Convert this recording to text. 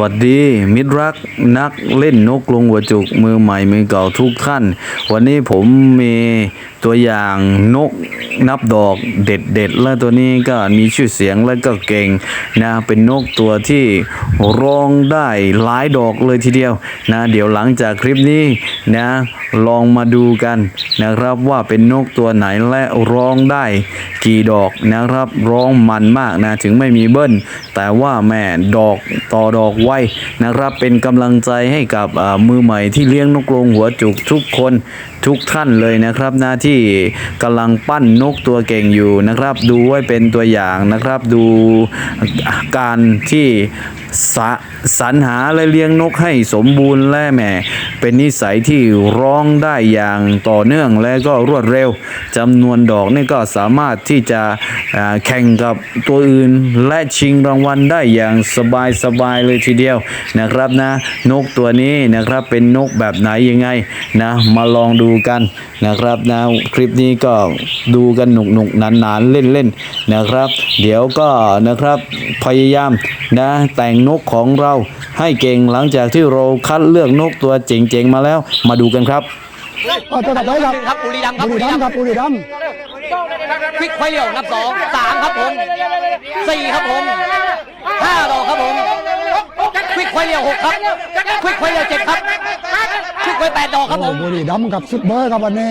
วัสดีมิตรรักนักเล่นนกกรงหัวจุกมือใหม่มือเก่าทุกท่านวันนี้ผมมีตัวอย่างนกนับดอกเด็ดเด็ดและตัวนี้ก็มีชื่อเสียงและก็เก่งนะเป็นนกตัวที่ร้องได้หลายดอกเลยทีเดียวนะเดี๋ยวหลังจากคลิปนี้นะลองมาดูกันนะครับว่าเป็นนกตัวไหนและร้องได้กี่ดอกนะครับร้องมันมากนะถึงไม่มีเบิ้ลแต่ว่าแม่ดอกต่อดอกไว้นะครับเป็นกำลังใจให้กับมือใหม่ที่เลี้ยงนกกรงหัวจุกทุกคนทุกท่านเลยนะครับหน้าที่กำลังปั้นนกตัวเก่งอยู่นะครับ ดูไว้เป็นตัวอย่างนะครับ ดูการที่ สสรรหาและเลี้ยงนกให้สมบูรณ์และแหมเป็นนิสัยที่ร้องได้อย่างต่อเนื่องและก็รวดเร็วจำนวนดอกนี่ก็สามารถที่จะแข่งกับตัวอื่นและชิงรางวัลได้อย่างสบายสบายๆเลยทีเดียวนะครับนะนกตัวนี้นะครับเป็นนกแบบไหนยังไงนะมาลองดูกันนะครับนะคลิปนี้ก็ดูกันหนุกหนุกๆนานๆเล่นๆนะครับ เดี๋ยวก็นะครับพยายามนะแต่งนกของเราให้เก่งหลังจากที่เราคัดเลือกนกตัวเจ๋งๆมาแล้ว มาดูกันครับเอาตัวต่อไปครับครับบุรีรัมย์ครับบุบุรีรีรัรัมมย์ย์ครับบุรีรัมย์ควิกไฟเดี่ยวนับสองสามครับผมสี่ครับผมห้าดอกครับผมควิกไฟเดี่ยวหกครับควิกไฟเดี่ยวเจ็ดครับควิกไฟแปดดอกครับผมบุรีรัมย์กับซุปเปอร์ครับวันนี้